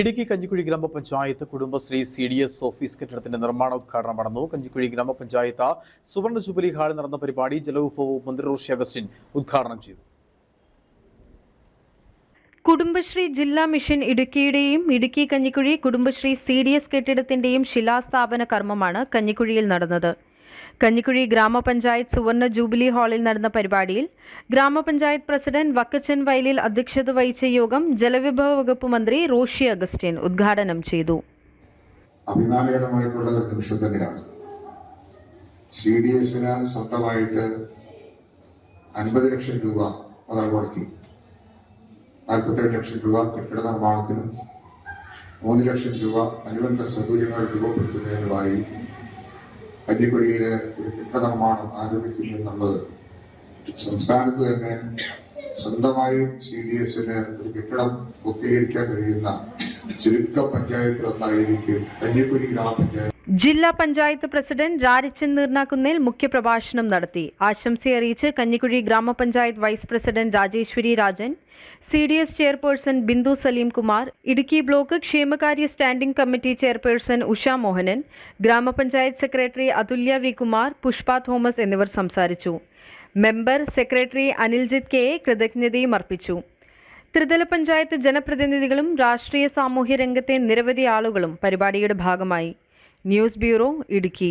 ഇടുക്കി കഞ്ചിക്കുഴി ഗ്രാമപഞ്ചായത്ത് Kudumbashree C D S office കെട്ടിടത്തിന്റെ നിർമ്മാണോദ്ഘാടനം നടന്നു. കഞ്ചിക്കുഴി ഗ്രാമപഞ്ചായത്ത് സുവർണ ജൂബിലി ഹാളിൽ നടന്ന പരിപാടി ജലവിഭവ മന്ത്രി റോഷി അഗസ്റ്റിൻ ഉദ്ഘാടനം ചെയ്തു. കുടുംബശ്രീ ജില്ലാ mission ഇടുക്കിയുടെയും Idukki Kanjikuzhy Kudumbashree C D S കെട്ടിടത്തിന്റെയും ശിലാസ്ഥാപന കർമ്മമാണ് കഞ്ഞിക്കുഴിയിൽ നടന്നത്. കഞ്ഞിക്കുഴി ഗ്രാമപഞ്ചായത്ത് സുവർണ ജൂബിലി ഹാളിൽ നടന്ന പരിപാടിയിൽ ഗ്രാമപഞ്ചായത്ത് പ്രസിഡന്റ് വക്കച്ചൻ വയലിൽ അധ്യക്ഷത വഹിച്ച യോഗം ജലവിഭവ വകുപ്പ് മന്ത്രി റോഷി അഗസ്റ്റിൻ ഉദ്ഘാടനം ചെയ്തു. അഭിമാനകരമായിട്ടുള്ള നിമിഷം തന്നെയാണ്. അൻപത് ലക്ഷം രൂപ മുതൽ മുടക്കി നാൽപ്പത്തേഴ് ലക്ഷം രൂപ കെട്ടിട നിർമ്മാണത്തിനും മൂന്ന് ലക്ഷം രൂപ അനുബന്ധ സൗകര്യങ്ങൾ രൂപപ്പെടുത്തുന്നതിനുമായി കഞ്ഞിക്കുടിയിലെ ഒരു കെട്ടിട നിർമ്മാണം ആരംഭിക്കുന്നു എന്നുള്ളത് സംസ്ഥാനത്ത് തന്നെ സ്വന്തമായി സി ഡി എസിന് ഒരു കെട്ടിടം പൂർത്തീകരിക്കാൻ കഴിയുന്ന ഗ്രാമപഞ്ചായത്ത് ജില്ലാ പഞ്ചായത്ത് പ്രസിഡന്റ് രാരിച്ചൻ നീർനാക്കുന്നേൽ മുഖ്യപ്രഭാഷണം നടത്തി. ആശംസയറിയിച്ച് കഞ്ഞിക്കുഴി ഗ്രാമപഞ്ചായത്ത് vice president Rajeshwari Rajan C D S chairperson Bindu Saleem Kumar Idukki block ക്ഷേമകാര്യ standing committee chairperson Usha Mohanan ഗ്രാമപഞ്ചായത്ത് secretary Athulya V Kumar Pushpa Thomas എന്നിവർ സംസാരിച്ചു. മെമ്പർ സെക്രട്ടറി അനിൽജിത് കെ കൃതജ്ഞതയും അർപ്പിച്ചു. ത്രിതല പഞ്ചായത്ത് ജനപ്രതിനിധികളും രാഷ്ട്രീയ സാമൂഹ്യ രംഗത്തെ നിരവധി ആളുകളും പരിപാടിയുടെ ഭാഗമായി. News bureau Idukki.